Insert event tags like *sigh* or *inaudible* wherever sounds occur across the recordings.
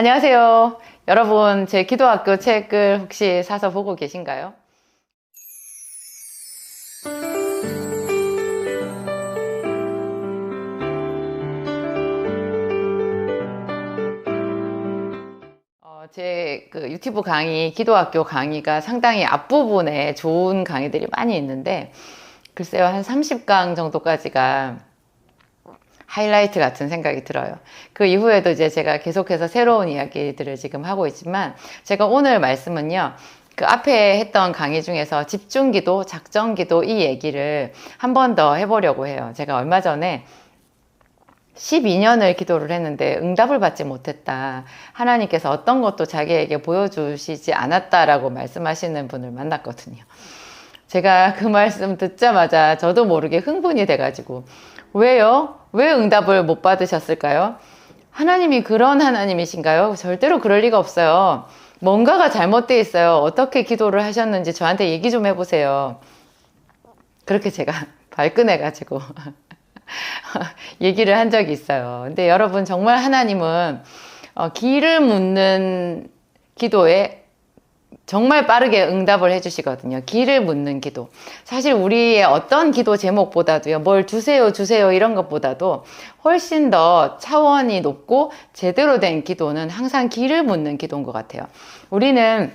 안녕하세요. 여러분, 제 기도학교 책을 혹시 사서 보고 계신가요? 어, 제그 유튜브 강의, 기도학교 강의가 상당히 앞부분에 좋은 강의들이 많이 있는데, 글쎄요, 한 30강 정도까지가 하이라이트 같은 생각이 들어요. 그 이후에도 이제 제가 계속해서 새로운 이야기들을 지금 하고 있지만, 제가 오늘 말씀은요, 그 앞에 했던 강의 중에서 집중기도, 작정기도 이 얘기를 한 번 더 해보려고 해요. 제가 얼마 전에 12년을 기도를 했는데 응답을 받지 못했다. 하나님께서 어떤 것도 자기에게 보여주시지 않았다라고 말씀하시는 분을 만났거든요. 제가 그 말씀 듣자마자 저도 모르게 흥분이 돼가지고, 왜요? 왜 응답을 못 받으셨을까요? 하나님이 그런 하나님이신가요? 절대로 그럴 리가 없어요. 뭔가가 잘못되어 있어요. 어떻게 기도를 하셨는지 저한테 얘기 좀 해보세요. 그렇게 제가 *laughs* 발끈해가지고 *laughs* 얘기를 한 적이 있어요. 근데 여러분 정말 하나님은 어, 길을 묻는 기도에 정말 빠르게 응답을 해주시거든요. 길을 묻는 기도. 사실 우리의 어떤 기도 제목보다도요, 뭘 주세요, 주세요, 이런 것보다도 훨씬 더 차원이 높고 제대로 된 기도는 항상 길을 묻는 기도인 것 같아요. 우리는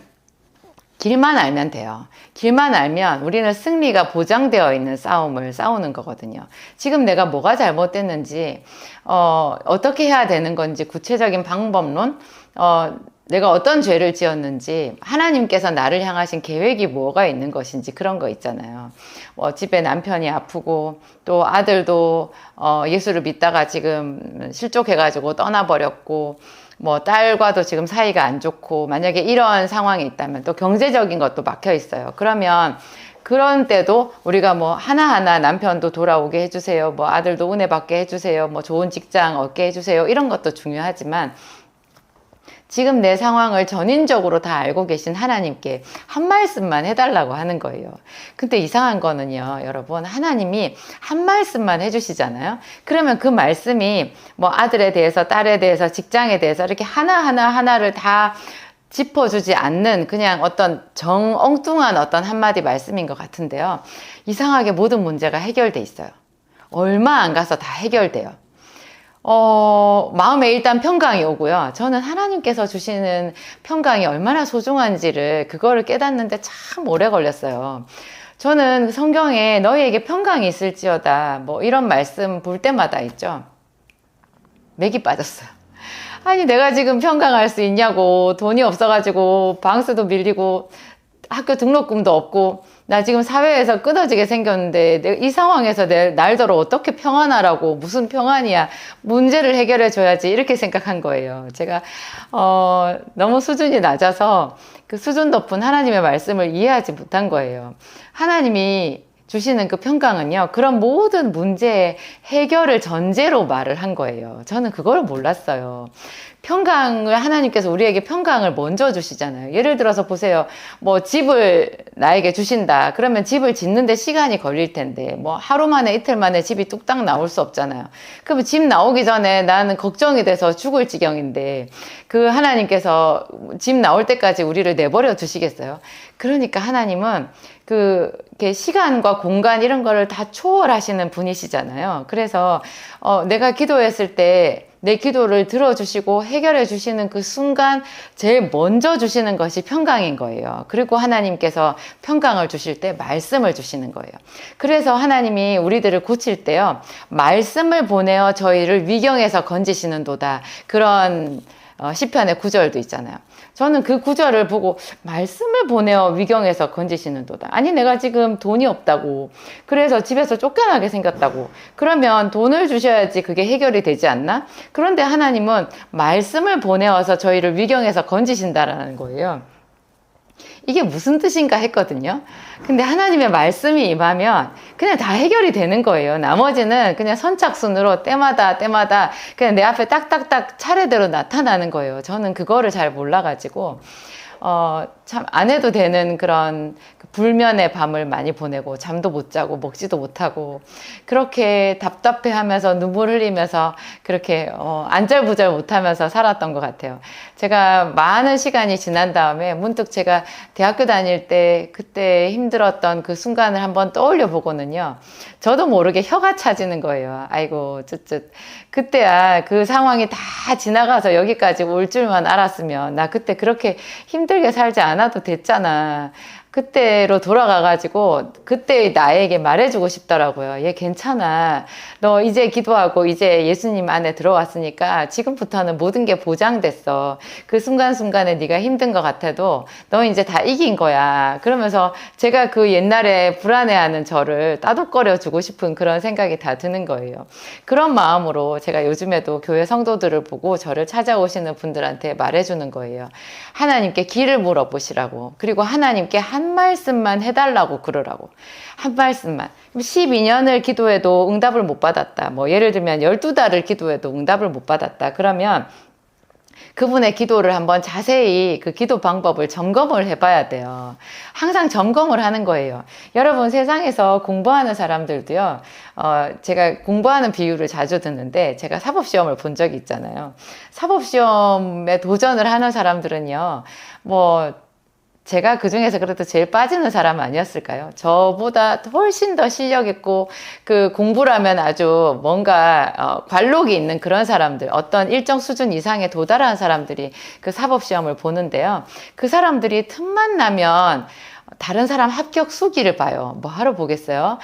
길만 알면 돼요. 길만 알면 우리는 승리가 보장되어 있는 싸움을 싸우는 거거든요. 지금 내가 뭐가 잘못됐는지, 어, 어떻게 해야 되는 건지 구체적인 방법론, 어, 내가 어떤 죄를 지었는지 하나님께서 나를 향하신 계획이 뭐가 있는 것인지 그런 거 있잖아요. 뭐 집에 남편이 아프고 또 아들도 어 예수를 믿다가 지금 실족해가지고 떠나버렸고 뭐 딸과도 지금 사이가 안 좋고 만약에 이런 상황이 있다면 또 경제적인 것도 막혀 있어요. 그러면 그런 때도 우리가 뭐 하나하나 남편도 돌아오게 해주세요. 뭐 아들도 은혜 받게 해주세요. 뭐 좋은 직장 얻게 해주세요. 이런 것도 중요하지만 지금 내 상황을 전인적으로 다 알고 계신 하나님께 한 말씀만 해달라고 하는 거예요. 근데 이상한 거는요, 여러분, 하나님이 한 말씀만 해주시잖아요. 그러면 그 말씀이 뭐 아들에 대해서, 딸에 대해서, 직장에 대해서 이렇게 하나하나 하나를 다 짚어주지 않는 그냥 어떤 정 엉뚱한 어떤 한마디 말씀인 것 같은데요. 이상하게 모든 문제가 해결돼 있어요. 얼마 안 가서 다 해결돼요. 어, 마음에 일단 평강이 오고요. 저는 하나님께서 주시는 평강이 얼마나 소중한지를 그거를 깨닫는데 참 오래 걸렸어요. 저는 성경에 너희에게 평강이 있을지어다 뭐 이런 말씀 볼 때마다 있죠. 맥이 빠졌어요. 아니 내가 지금 평강할 수 있냐고 돈이 없어가지고 방수도 밀리고 학교 등록금도 없고 나 지금 사회에서 끊어지게 생겼는데 이 상황에서 내 날더러 어떻게 평안하라고 무슨 평안이야 문제를 해결해 줘야지 이렇게 생각한 거예요. 제가 어 너무 수준이 낮아서 그 수준 높은 하나님의 말씀을 이해하지 못한 거예요. 하나님이 주시는 그 평강은요, 그런 모든 문제의 해결을 전제로 말을 한 거예요. 저는 그걸 몰랐어요. 평강을 하나님께서 우리에게 평강을 먼저 주시잖아요. 예를 들어서 보세요. 뭐 집을 나에게 주신다. 그러면 집을 짓는데 시간이 걸릴 텐데 뭐 하루 만에 이틀 만에 집이 뚝딱 나올 수 없잖아요. 그러면 집 나오기 전에 나는 걱정이 돼서 죽을 지경인데 그 하나님께서 집 나올 때까지 우리를 내버려 두시겠어요? 그러니까 하나님은 그 시간과 공간 이런 거를 다 초월하시는 분이시잖아요. 그래서 어, 내가 기도했을 때 내 기도를 들어주시고 해결해 주시는 그 순간 제일 먼저 주시는 것이 평강인 거예요. 그리고 하나님께서 평강을 주실 때 말씀을 주시는 거예요. 그래서 하나님이 우리들을 고칠 때요. 말씀을 보내어 저희를 위경에서 건지시는도다. 그런 어, 시편의 구절도 있잖아요. 저는 그 구절을 보고 말씀을 보내어 위경에서 건지시는도다. 아니 내가 지금 돈이 없다고. 그래서 집에서 쫓겨나게 생겼다고. 그러면 돈을 주셔야지 그게 해결이 되지 않나? 그런데 하나님은 말씀을 보내어서 저희를 위경에서 건지신다라는 거예요. 이게 무슨 뜻인가 했거든요. 근데 하나님의 말씀이 임하면 그냥 다 해결이 되는 거예요. 나머지는 그냥 선착순으로 때마다 때마다 그냥 내 앞에 딱딱딱 차례대로 나타나는 거예요. 저는 그거를 잘 몰라가지고 어, 참, 안 해도 되는 그런 그 불면의 밤을 많이 보내고, 잠도 못 자고, 먹지도 못하고, 그렇게 답답해 하면서 눈물 흘리면서, 그렇게, 어, 안절부절 못 하면서 살았던 것 같아요. 제가 많은 시간이 지난 다음에 문득 제가 대학교 다닐 때 그때 힘들었던 그 순간을 한번 떠올려 보고는요. 저도 모르게 혀가 차지는 거예요. 아이고, 쯧쯧. 그때야 그 상황이 다 지나가서 여기까지 올 줄만 알았으면 나 그때 그렇게 힘들 게 살지 않아도 됐잖아. 그때로 돌아가가지고 그때 나에게 말해주고 싶더라고요. 얘 괜찮아. 너 이제 기도하고 이제 예수님 안에 들어왔으니까 지금부터는 모든 게 보장됐어. 그 순간순간에 네가 힘든 것 같아도 너 이제 다 이긴 거야. 그러면서 제가 그 옛날에 불안해하는 저를 따독거려 주고 싶은 그런 생각이 다 드는 거예요. 그런 마음으로 제가 요즘에도 교회 성도들을 보고 저를 찾아오시는 분들한테 말해주는 거예요. 하나님께 길을 물어보시라고. 그리고 하나님께 한 말씀만 해달라고 그러라고. 한 말씀만. 12년을 기도해도 응답을 못 받았다. 뭐 예를 들면 12달을 기도해도 응답을 못 받았다. 그러면 그분의 기도를 한번 자세히 그 기도 방법을 점검을 해봐야 돼요. 항상 점검을 하는 거예요. 여러분 세상에서 공부하는 사람들도요, 어, 제가 공부하는 비유를 자주 듣는데 제가 사법시험을 본 적이 있잖아요. 사법시험에 도전을 하는 사람들은요, 뭐, 제가 그 중에서 그래도 제일 빠지는 사람 아니었을까요? 저보다 훨씬 더 실력 있고 그 공부라면 아주 뭔가 어, 관록이 있는 그런 사람들, 어떤 일정 수준 이상에 도달한 사람들이 그 사법 시험을 보는데요. 그 사람들이 틈만 나면 다른 사람 합격 수기를 봐요. 뭐 하러 보겠어요?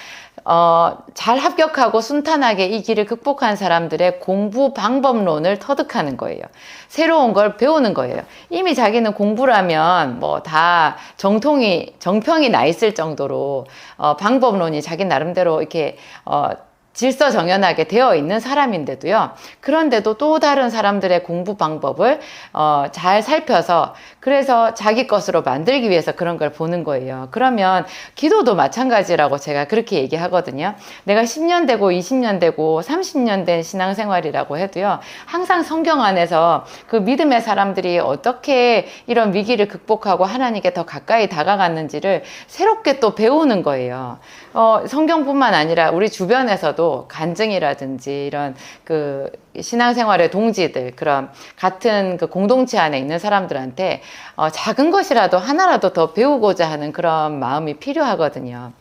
어, 잘 합격하고 순탄하게 이 길을 극복한 사람들의 공부 방법론을 터득하는 거예요. 새로운 걸 배우는 거예요. 이미 자기는 공부라면 뭐 다 정통이, 정평이 나 있을 정도로 어, 방법론이 자기 나름대로 이렇게 어, 질서정연하게 되어 있는 사람인데도요. 그런데도 또 다른 사람들의 공부 방법을 어, 잘 살펴서 그래서 자기 것으로 만들기 위해서 그런 걸 보는 거예요. 그러면 기도도 마찬가지라고 제가 그렇게 얘기하거든요. 내가 10년 되고 20년 되고 30년 된 신앙생활이라고 해도요. 항상 성경 안에서 그 믿음의 사람들이 어떻게 이런 위기를 극복하고 하나님께 더 가까이 다가갔는지를 새롭게 또 배우는 거예요. 어, 성경뿐만 아니라 우리 주변에서도 간증이라든지 이런 그 신앙생활의 동지들 그런 같은 그 공동체 안에 있는 사람들한테 어, 작은 것이라도 하나라도 더 배우고자 하는 그런 마음이 필요하거든요.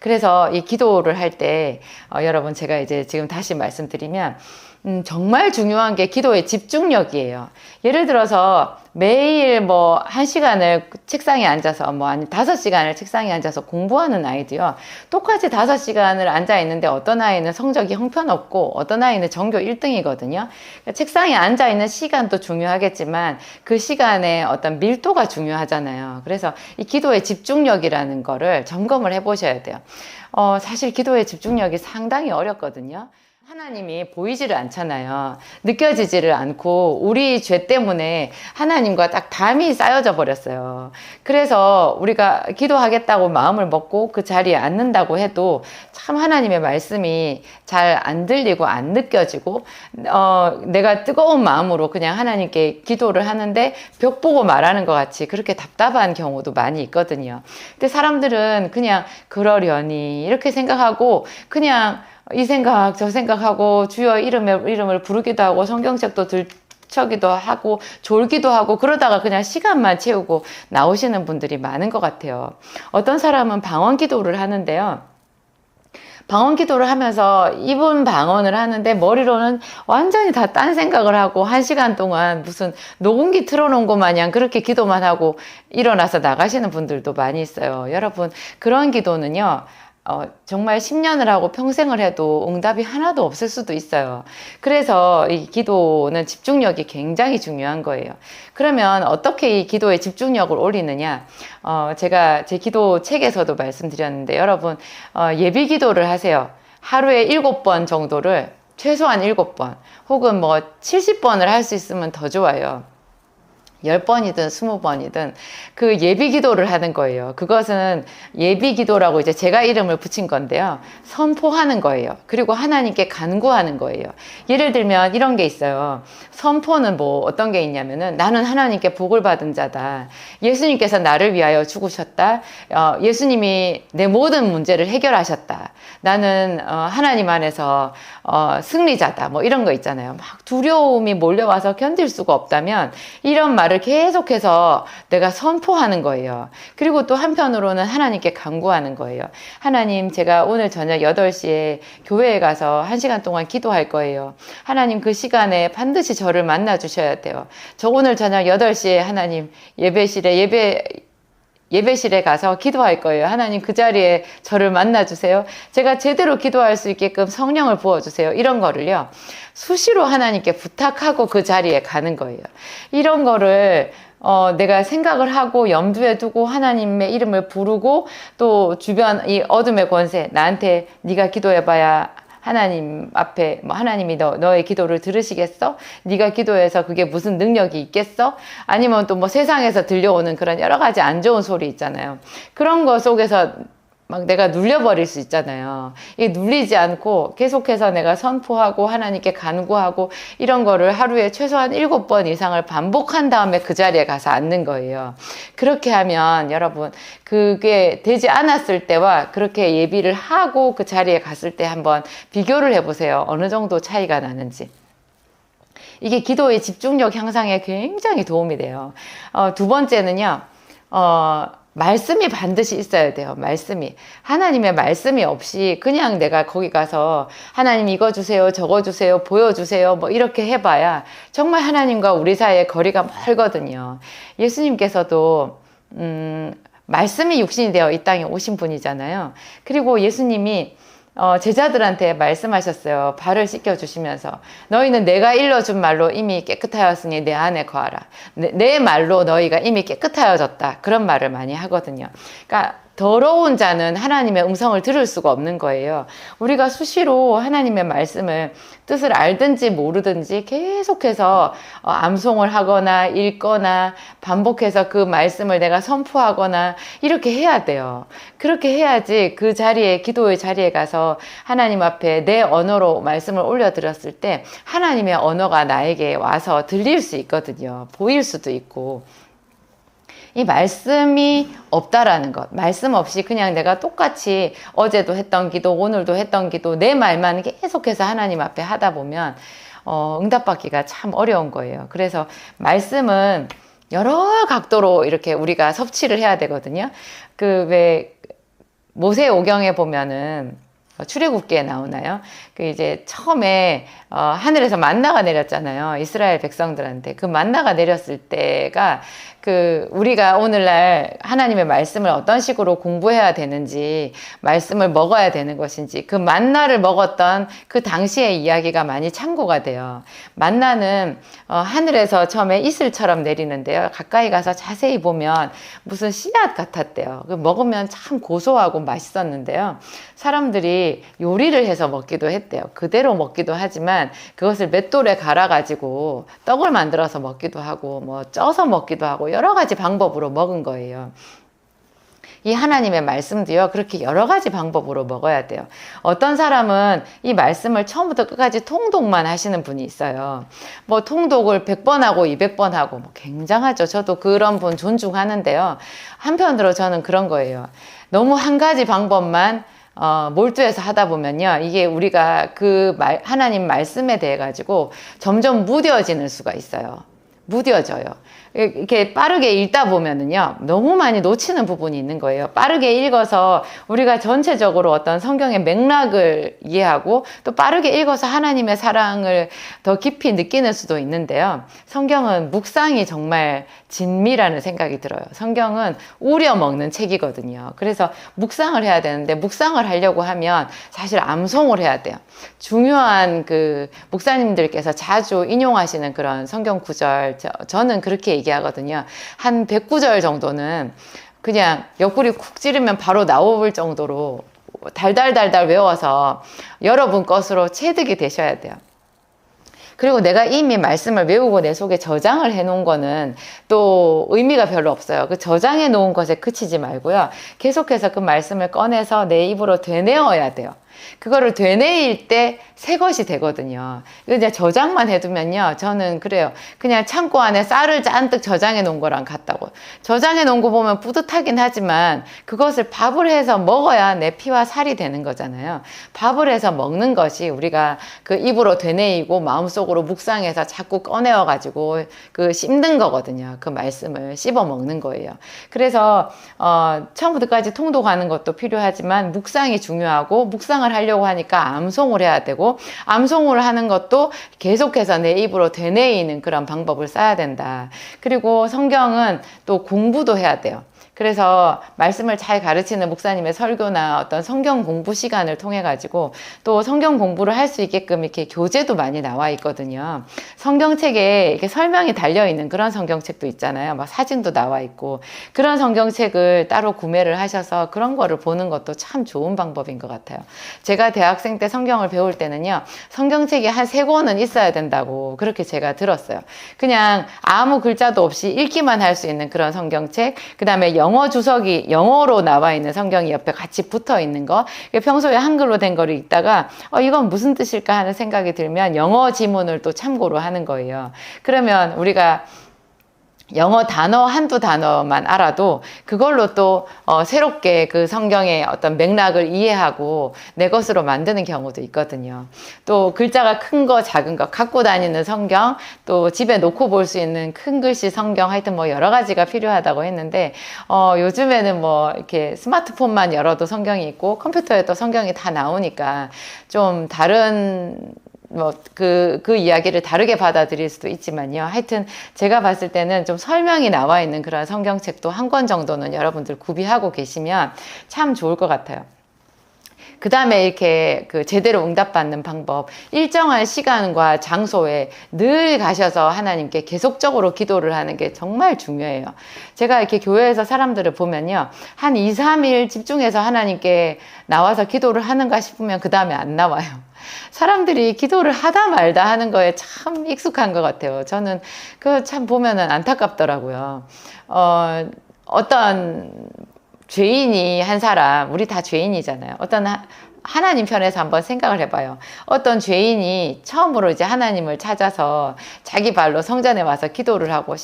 그래서 이 기도를 할 때 어, 여러분 제가 이제 지금 다시 말씀드리면 음, 정말 중요한 게 기도의 집중력이에요. 예를 들어서 매일 뭐한 시간을 책상에 앉아서 뭐 아니 다섯 시간을 책상에 앉아서 공부하는 아이도요. 똑같이 다섯 시간을 앉아 있는데 어떤 아이는 성적이 형편없고 어떤 아이는 전교 1등이거든요. 그러니까 책상에 앉아 있는 시간도 중요하겠지만 그 시간에 어떤 밀도가 중요하잖아요. 그래서 이 기도의 집중력이라는 거를 점검을 해 보셔야 돼요. 어, 사실 기도의 집중력이 상당히 어렵거든요. 하나님이 보이지를 않잖아요. 느껴지지를 않고 우리 죄 때문에 하나님과 딱 담이 쌓여져 버렸어요. 그래서 우리가 기도하겠다고 마음을 먹고 그 자리에 앉는다고 해도 참 하나님의 말씀이 잘 안 들리고 안 느껴지고 어, 내가 뜨거운 마음으로 그냥 하나님께 기도를 하는데 벽 보고 말하는 것 같이 그렇게 답답한 경우도 많이 있거든요. 근데 사람들은 그냥 그러려니 이렇게 생각하고 그냥 이 생각 저 생각하고 주여 이름을 이름을 부르기도 하고 성경책도 들쳐기도 하고 졸기도 하고 그러다가 그냥 시간만 채우고 나오시는 분들이 많은 것 같아요. 어떤 사람은 방언 기도를 하는데요. 방언 기도를 하면서 입은 방언을 하는데 머리로는 완전히 다 딴 생각을 하고 한 시간 동안 무슨 녹음기 틀어놓은 것 마냥 그렇게 기도만 하고 일어나서 나가시는 분들도 많이 있어요. 여러분, 그런 기도는요, 어, 정말 10년을 하고 평생을 해도 응답이 하나도 없을 수도 있어요. 그래서 이 기도는 집중력이 굉장히 중요한 거예요. 그러면 어떻게 이 기도의 집중력을 올리느냐? 어, 제가 제 기도 책에서도 말씀드렸는데 여러분, 어, 예비 기도를 하세요. 하루에 7번 정도를 최소한 7번 혹은 뭐 70번을 할 수 있으면 더 좋아요. 열번이든 스무 번이든 그 예비 기도를 하는 거예요. 그것은 예비 기도라고 이제 제가 이름을 붙인 건데요. 선포하는 거예요. 그리고 하나님께 간구하는 거예요. 예를 들면 이런 게 있어요. 선포는 뭐 어떤 게 있냐면은 나는 하나님께 복을 받은 자다. 예수님께서 나를 위하여 죽으셨다. 어, 예수님이 내 모든 문제를 해결하셨다. 나는 어, 하나님 안에서 어, 승리자다. 뭐 이런 거 있잖아요. 막 두려움이 몰려와서 견딜 수가 없다면 이런 말을 계속해서 내가 선포하는 거예요. 그리고 또 한편으로는 하나님께 간구하는 거예요. 하나님, 제가 오늘 저녁 8시에 교회에 가서 1시간 동안 기도할 거예요. 하나님 그 시간에 반드시 저를 만나 주셔야 돼요. 저 오늘 저녁 8시에 하나님 예배실에 예배 예배실에 가서 기도할 거예요. 하나님 그 자리에 저를 만나 주세요. 제가 제대로 기도할 수 있게끔 성령을 부어 주세요. 이런 거를요. 수시로 하나님께 부탁하고 그 자리에 가는 거예요. 이런 거를 어, 내가 생각을 하고 염두에 두고 하나님의 이름을 부르고 또 주변 이 어둠의 권세 나한테 네가 기도해봐야 하나님 앞에 뭐 하나님이 너 너의 기도를 들으시겠어? 네가 기도해서 그게 무슨 능력이 있겠어? 아니면 또 뭐 세상에서 들려오는 그런 여러 가지 안 좋은 소리 있잖아요. 그런 거 속에서 막 내가 눌려버릴 수 있잖아요. 이게 눌리지 않고 계속해서 내가 선포하고 하나님께 간구하고 이런 거를 하루에 최소한 일곱 번 이상을 반복한 다음에 그 자리에 가서 앉는 거예요. 그렇게 하면 여러분 그게 되지 않았을 때와 그렇게 예비를 하고 그 자리에 갔을 때 한번 비교를 해보세요. 어느 정도 차이가 나는지. 이게 기도의 집중력 향상에 굉장히 도움이 돼요. 어, 두 번째는요, 어, 말씀이 반드시 있어야 돼요. 말씀이. 하나님의 말씀이 없이 그냥 내가 거기 가서 하나님 이거 주세요, 저거 주세요, 보여주세요, 뭐 이렇게 해봐야 정말 하나님과 우리 사이의 거리가 멀거든요. 예수님께서도, 음, 말씀이 육신이 되어 이 땅에 오신 분이잖아요. 그리고 예수님이 어, 제자들한테 말씀하셨어요. 발을 씻겨 주시면서. 너희는 내가 일러준 말로 이미 깨끗하였으니 내 안에 거하라. 내, 내 말로 너희가 이미 깨끗하여졌다. 그런 말을 많이 하거든요. 그러니까 더러운 자는 하나님의 음성을 들을 수가 없는 거예요. 우리가 수시로 하나님의 말씀을 뜻을 알든지 모르든지 계속해서 어, 암송을 하거나 읽거나 반복해서 그 말씀을 내가 선포하거나 이렇게 해야 돼요. 그렇게 해야지 그 자리에 기도의 자리에 가서 하나님 앞에 내 언어로 말씀을 올려드렸을 때 하나님의 언어가 나에게 와서 들릴 수 있거든요. 보일 수도 있고. 이 말씀이 없다라는 것. 말씀 없이 그냥 내가 똑같이 어제도 했던 기도, 오늘도 했던 기도, 내 말만 계속해서 하나님 앞에 하다 보면, 어, 응답받기가 참 어려운 거예요. 그래서 말씀은 여러 각도로 이렇게 우리가 섭취를 해야 되거든요. 그 왜 모세 오경에 보면은 출애굽기에 나오나요? 그 이제 처음에 어, 하늘에서 만나가 내렸잖아요. 이스라엘 백성들한테 그 만나가 내렸을 때가 그 우리가 오늘날 하나님의 말씀을 어떤 식으로 공부해야 되는지 말씀을 먹어야 되는 것인지 그 만나를 먹었던 그 당시의 이야기가 많이 참고가 돼요. 만나는 어, 하늘에서 처음에 이슬처럼 내리는데요. 가까이 가서 자세히 보면 무슨 씨앗 같았대요. 그 먹으면 참 고소하고 맛있었는데요. 사람들이 요리를 해서 먹기도 했 대요. 그대로 먹기도 하지만 그것을 맷돌에 갈아가지고 떡을 만들어서 먹기도 하고 뭐 쪄서 먹기도 하고 여러 가지 방법으로 먹은 거예요. 이 하나님의 말씀도요, 그렇게 여러 가지 방법으로 먹어야 돼요. 어떤 사람은 이 말씀을 처음부터 끝까지 통독만 하시는 분이 있어요. 뭐 통독을 100번 하고 200번 하고 뭐 굉장하죠. 저도 그런 분 존중하는데요. 한편으로 저는 그런 거예요. 너무 한 가지 방법만 어, 몰두해서 하다 보면요. 이게 우리가 그 말, 하나님 말씀에 대해 가지고 점점 무뎌지는 수가 있어요. 무뎌져요. 이렇게 빠르게 읽다 보면은요, 너무 많이 놓치는 부분이 있는 거예요. 빠르게 읽어서 우리가 전체적으로 어떤 성경의 맥락을 이해하고 또 빠르게 읽어서 하나님의 사랑을 더 깊이 느끼는 수도 있는데요. 성경은 묵상이 정말 진미라는 생각이 들어요. 성경은 우려 먹는 책이거든요. 그래서 묵상을 해야 되는데 묵상을 하려고 하면 사실 암송을 해야 돼요. 중요한 그 목사님들께서 자주 인용하시는 그런 성경 구절, 저, 는 그렇게 얘기하거든요. 한 109절 정도는 그냥 옆구리 쿡 찌르면 바로 나올 정도로 달달달달 외워서 여러분 것으로 체득이 되셔야 돼요. 그리고 내가 이미 말씀을 외우고 내 속에 저장을 해 놓은 거는 또 의미가 별로 없어요. 그 저장해 놓은 것에 그치지 말고요. 계속해서 그 말씀을 꺼내서 내 입으로 되뇌어야 돼요. 그거를 되뇌일 때 새 것이 되거든요. 이제 저장만 해두면요. 저는 그래요. 그냥 창고 안에 쌀을 잔뜩 저장해 놓은 거랑 같다고. 저장해 놓은 거 보면 뿌듯하긴 하지만 그것을 밥을 해서 먹어야 내 피와 살이 되는 거잖아요. 밥을 해서 먹는 것이 우리가 그 입으로 되뇌이고 마음속으로 묵상해서 자꾸 꺼내어 가지고 그 씹는 거거든요. 그 말씀을 씹어 먹는 거예요. 그래서 어, 처음부터까지 통독하는 것도 필요하지만 묵상이 중요하고 묵상 을 하려고 하니까 암송을 해야 되고 암송을 하는 것도 계속해서 내 입으로 되뇌이는 그런 방법을 써야 된다. 그리고 성경은 또 공부도 해야 돼요. 그래서 말씀을 잘 가르치는 목사님의 설교나 어떤 성경 공부 시간을 통해 가지고 또 성경 공부를 할 수 있게끔 이렇게 교재도 많이 나와 있거든요. 성경책에 이렇게 설명이 달려 있는 그런 성경책도 있잖아요. 막 사진도 나와 있고 그런 성경책을 따로 구매를 하셔서 그런 거를 보는 것도 참 좋은 방법인 것 같아요. 제가 대학생 때 성경을 배울 때는요. 성경책이 한 세 권은 있어야 된다고 그렇게 제가 들었어요. 그냥 아무 글자도 없이 읽기만 할 수 있는 그런 성경책, 그 다음에 영어 주석이 영어로 나와 있는 성경이 옆에 같이 붙어 있는 거. 평소에 한글로 된 거를 읽다가 어, 이건 무슨 뜻일까 하는 생각이 들면 영어 지문을 또 참고로 하는 거예요. 그러면 우리가 영어 단어 한두 단어만 알아도 그걸로 또 어, 새롭게 그 성경의 어떤 맥락을 이해하고 내 것으로 만드는 경우도 있거든요. 또 글자가 큰 거, 작은 거 갖고 다니는 성경, 또 집에 놓고 볼 수 있는 큰 글씨 성경 하여튼 뭐 여러 가지가 필요하다고 했는데 어, 요즘에는 뭐 이렇게 스마트폰만 열어도 성경이 있고 컴퓨터에 또 성경이 다 나오니까 좀 다른 뭐, 그, 그 이야기를 다르게 받아들일 수도 있지만요. 하여튼 제가 봤을 때는 좀 설명이 나와 있는 그런 성경책도 한 권 정도는 여러분들 구비하고 계시면 참 좋을 것 같아요. 그 다음에 이렇게 그 제대로 응답받는 방법, 일정한 시간과 장소에 늘 가셔서 하나님께 계속적으로 기도를 하는 게 정말 중요해요. 제가 이렇게 교회에서 사람들을 보면요. 한 2, 3일 집중해서 하나님께 나와서 기도를 하는가 싶으면 그 다음에 안 나와요. 사람들이 기도를 하다 말다 하는 거에 참 익숙한 것 같아요. 저는 그 참 보면은 안타깝더라고요. 어, 어떤 죄인이 한 사람, 우리 다 죄인이잖아요. 어떤 하나님 편에서 한번 생각을 해봐요. 어떤 죄인이 처음으로 이제 하나님을 찾아서 자기 발로 성전에 와서 기도를 하고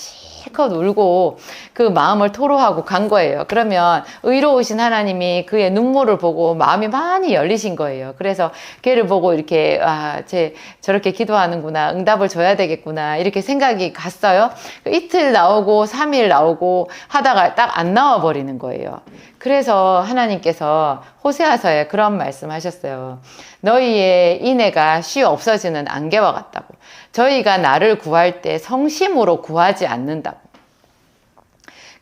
실컷 울고 그 마음을 토로하고 간 거예요. 그러면 의로우신 하나님이 그의 눈물을 보고 마음이 많이 열리신 거예요. 그래서 걔를 보고 이렇게 아, 쟤 저렇게 기도하는구나. 응답을 줘야 되겠구나. 이렇게 생각이 갔어요. 이틀 나오고 3일 나오고 하다가 딱 안 나와 버리는 거예요. 그래서 하나님께서 호세아서에 그런 말씀 하셨어요. 너희의 인애가 쉬 없어지는 안개와 같다고. 저희가 나를 구할 때 성심으로 구하지 않는다고.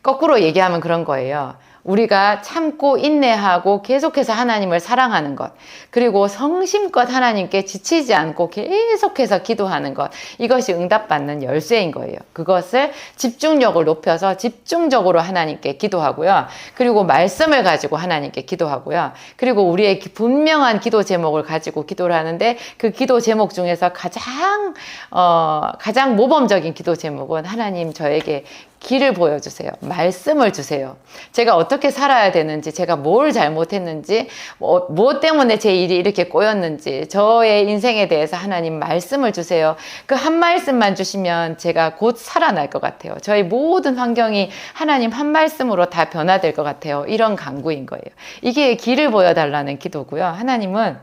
거꾸로 얘기하면 그런 거예요. 우리가 참고 인내하고 계속해서 하나님을 사랑하는 것, 그리고 성심껏 하나님께 지치지 않고 계속해서 기도하는 것, 이것이 응답받는 열쇠인 거예요. 그것을 집중력을 높여서 집중적으로 하나님께 기도하고요. 그리고 말씀을 가지고 하나님께 기도하고요. 그리고 우리의 분명한 기도 제목을 가지고 기도를 하는데 그 기도 제목 중에서 가장, 어, 가장 모범적인 기도 제목은 하나님 저에게 길을 보여주세요. 말씀을 주세요. 제가 어떻게 살아야 되는지, 제가 뭘 잘못했는지, 뭐, 무엇 때문에 제 일이 이렇게 꼬였는지, 저의 인생에 대해서 하나님 말씀을 주세요. 그 한 말씀만 주시면 제가 곧 살아날 것 같아요. 저희 모든 환경이 하나님 한 말씀으로 다 변화될 것 같아요. 이런 강구인 거예요. 이게 길을 보여달라는 기도고요. 하나님은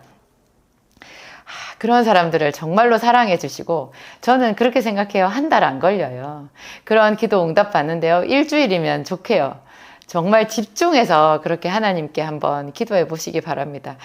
그런 사람들을 정말로 사랑해 주시고 저는 그렇게 생각해요. 한 달 안 걸려요. 그런 기도 응답 받는데요. 일주일이면 좋게요. 정말 집중해서 그렇게 하나님께 한번 기도해 보시기 바랍니다.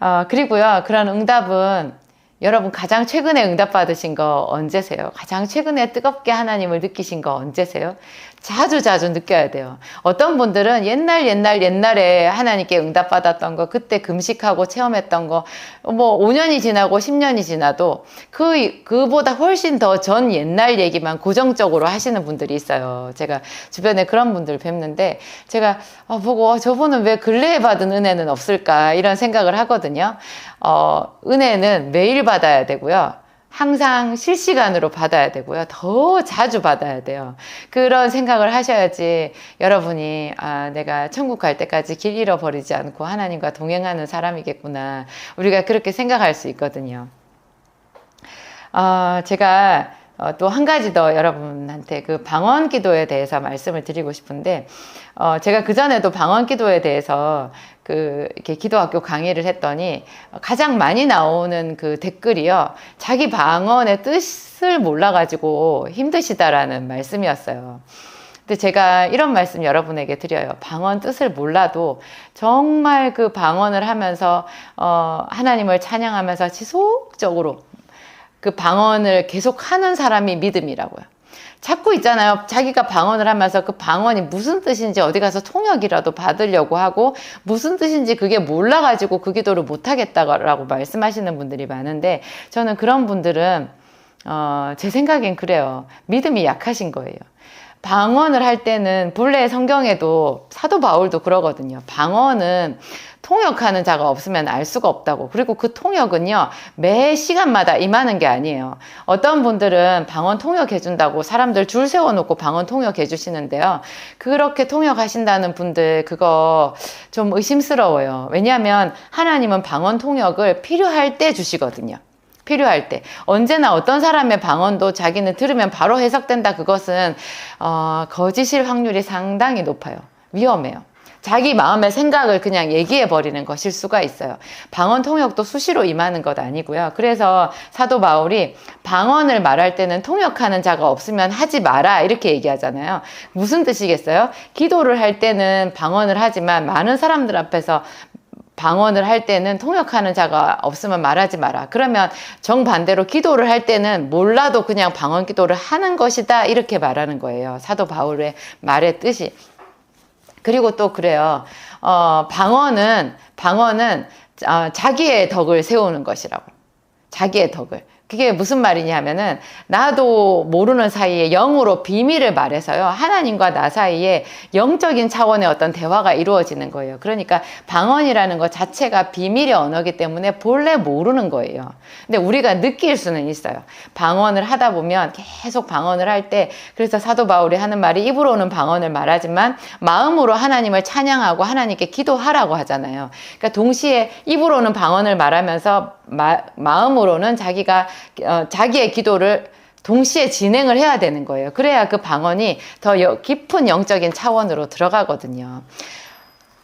어, 그리고요. 그런 응답은 여러분 가장 최근에 응답 받으신 거 언제세요? 가장 최근에 뜨겁게 하나님을 느끼신 거 언제세요? 자주 자주 느껴야 돼요. 어떤 분들은 옛날 옛날 옛날에 하나님께 응답받았던 거 그때 금식하고 체험했던 거 뭐 5년이 지나고 10년이 지나도 그 그보다 훨씬 더 전 옛날 얘기만 고정적으로 하시는 분들이 있어요. 제가 주변에 그런 분들 뵙는데 제가 어, 보고 어, 저분은 왜 근래에 받은 은혜는 없을까 이런 생각을 하거든요. 어, 은혜는 매일 받아야 되고요. 항상 실시간으로 받아야 되고요. 더 자주 받아야 돼요. 그런 생각을 하셔야지 여러분이 아, 내가 천국 갈 때까지 길 잃어버리지 않고 하나님과 동행하는 사람이겠구나. 우리가 그렇게 생각할 수 있거든요. 어, 제가 어, 또 한 가지 더 여러분한테 그 방언 기도에 대해서 말씀을 드리고 싶은데, 어, 제가 그전에도 방언 기도에 대해서 그, 이렇게 기도학교 강의를 했더니 가장 많이 나오는 그 댓글이요. 자기 방언의 뜻을 몰라가지고 힘드시다라는 말씀이었어요. 근데 제가 이런 말씀 여러분에게 드려요. 방언 뜻을 몰라도 정말 그 방언을 하면서, 어, 하나님을 찬양하면서 지속적으로 그 방언을 계속 하는 사람이 믿음이라고요. 자꾸 있잖아요. 자기가 방언을 하면서 그 방언이 무슨 뜻인지 어디 가서 통역이라도 받으려고 하고 무슨 뜻인지 그게 몰라가지고 그 기도를 못하겠다라고 말씀하시는 분들이 많은데 저는 그런 분들은 어, 제 생각엔 그래요. 믿음이 약하신 거예요. 방언을 할 때는 본래 성경에도 사도 바울도 그러거든요. 방언은 통역하는 자가 없으면 알 수가 없다고. 그리고 그 통역은요, 매 시간마다 임하는 게 아니에요. 어떤 분들은 방언 통역해준다고 사람들 줄 세워놓고 방언 통역해주시는데요. 그렇게 통역하신다는 분들, 그거 좀 의심스러워요. 왜냐하면 하나님은 방언 통역을 필요할 때 주시거든요. 필요할 때 언제나 어떤 사람의 방언도 자기는 들으면 바로 해석된다 그것은 어, 거짓일 확률이 상당히 높아요 위험해요 자기 마음의 생각을 그냥 얘기해 버리는 것일 수가 있어요. 방언 통역도 수시로 임하는 것 아니고요. 그래서 사도 바울이 방언을 말할 때는 통역하는 자가 없으면 하지 마라 이렇게 얘기하잖아요. 무슨 뜻이겠어요? 기도를 할 때는 방언을 하지만 많은 사람들 앞에서 방언을 할 때는 통역하는 자가 없으면 말하지 마라. 그러면 정반대로 기도를 할 때는 몰라도 그냥 방언 기도를 하는 것이다. 이렇게 말하는 거예요. 사도 바울의 말의 뜻이. 그리고 또 그래요. 어, 방언은, 방언은 어, 자기의 덕을 세우는 것이라고. 자기의 덕을. 그게 무슨 말이냐 하면은 나도 모르는 사이에 영으로 비밀을 말해서요. 하나님과 나 사이에 영적인 차원의 어떤 대화가 이루어지는 거예요. 그러니까 방언이라는 것 자체가 비밀의 언어기 때문에 본래 모르는 거예요. 근데 우리가 느낄 수는 있어요. 방언을 하다 보면 계속 방언을 할 때 그래서 사도 바울이 하는 말이 입으로는 방언을 말하지만 마음으로 하나님을 찬양하고 하나님께 기도하라고 하잖아요. 그러니까 동시에 입으로는 방언을 말하면서 마, 마음으로는 자기가 어, 자기의 기도를 동시에 진행을 해야 되는 거예요. 그래야 그 방언이 더 여, 깊은 영적인 차원으로 들어가거든요.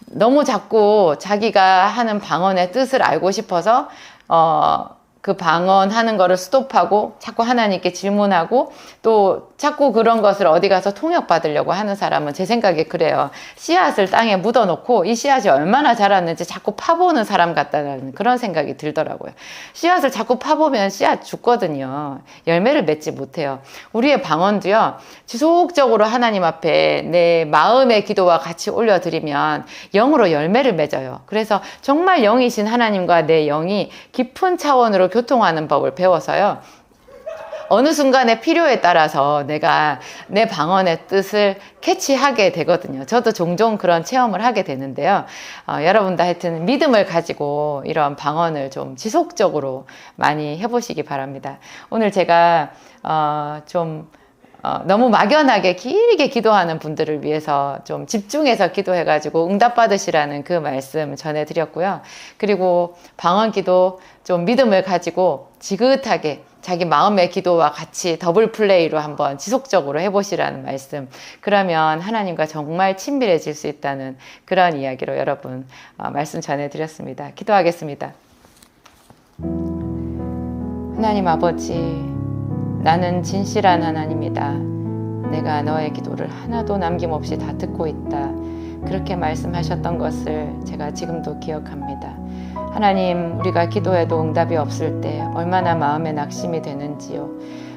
너무 자꾸 자기가 하는 방언의 뜻을 알고 싶어서 어, 그 방언하는 거를 스톱하고 자꾸 하나님께 질문하고 또 자꾸 그런 것을 어디 가서 통역받으려고 하는 사람은 제 생각에 그래요. 씨앗을 땅에 묻어놓고 이 씨앗이 얼마나 자랐는지 자꾸 파보는 사람 같다는 그런 생각이 들더라고요. 씨앗을 자꾸 파보면 씨앗 죽거든요. 열매를 맺지 못해요. 우리의 방언도요. 지속적으로 하나님 앞에 내 마음의 기도와 같이 올려드리면 영으로 열매를 맺어요. 그래서 정말 영이신 하나님과 내 영이 깊은 차원으로 교통하는 법을 배워서요. 어느 순간의 필요에 따라서 내가 내 방언의 뜻을 캐치하게 되거든요. 저도 종종 그런 체험을 하게 되는데요. 어, 여러분도 하여튼 믿음을 가지고 이런 방언을 좀 지속적으로 많이 해보시기 바랍니다. 오늘 제가 어, 좀 어, 너무 막연하게 길게 기도하는 분들을 위해서 좀 집중해서 기도해가지고 응답받으시라는 그 말씀 전해드렸고요. 그리고 방언 기도 좀 믿음을 가지고 지긋하게 자기 마음의 기도와 같이 더블 플레이로 한번 지속적으로 해보시라는 말씀. 그러면 하나님과 정말 친밀해질 수 있다는 그런 이야기로 여러분 어, 말씀 전해드렸습니다. 기도하겠습니다. 하나님 아버지, 나는 진실한 하나님이다. 내가 너의 기도를 하나도 남김없이 다 듣고 있다. 그렇게 말씀하셨던 것을 제가 지금도 기억합니다. 하나님, 우리가 기도해도 응답이 없을 때 얼마나 마음에 낙심이 되는지요.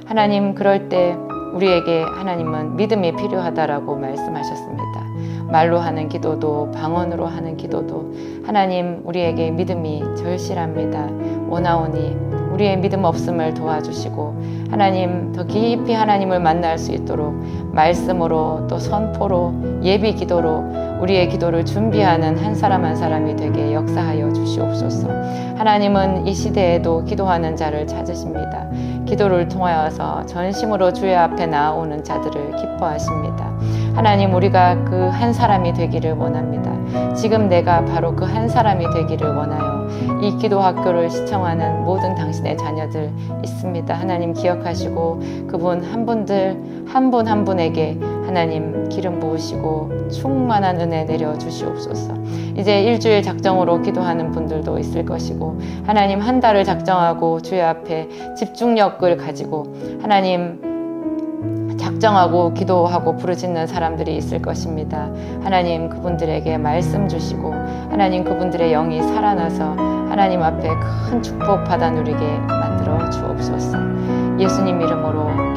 하나님, 그럴 때 우리에게 하나님은 믿음이 필요하다라고 말씀하셨습니다. 말로 하는 기도도 방언으로 하는 기도도 하나님 우리에게 믿음이 절실합니다. 오나오니 우리의 믿음 없음을 도와주시고 하나님 더 깊이 하나님을 만날 수 있도록 말씀으로 또 선포로 예비 기도로 우리의 기도를 준비하는 한 사람 한 사람이 되게 역사하여 주시옵소서. 하나님은 이 시대에도 기도하는 자를 찾으십니다. 기도를 통하여서 전심으로 주의 앞에 나아오는 자들을 기뻐하십니다. 하나님 우리가 그 한 사람이 되기를 원합니다. 지금 내가 바로 그 한 사람이 되기를 원하여 이 기도 학교를 시청하는 모든 당신의 자녀들 있습니다. 하나님 기억하시고 그분 한 분들 한 분한 분에게 하나님 기름 부으시고 충만한 은혜 내려 주시옵소서. 이제 일주일 작정으로 기도하는 분들도 있을 것이고 하나님 한 달을 작정하고 주의 앞에 집중력을 가지고 하나님 작정하고 기도하고 부르짖는 사람들이 있을 것입니다. 하나님 그분들에게 말씀 주시고 하나님 그분들의 영이 살아나서 하나님 앞에 큰 축복 받아 누리게 만들어 주옵소서. 예수님 이름으로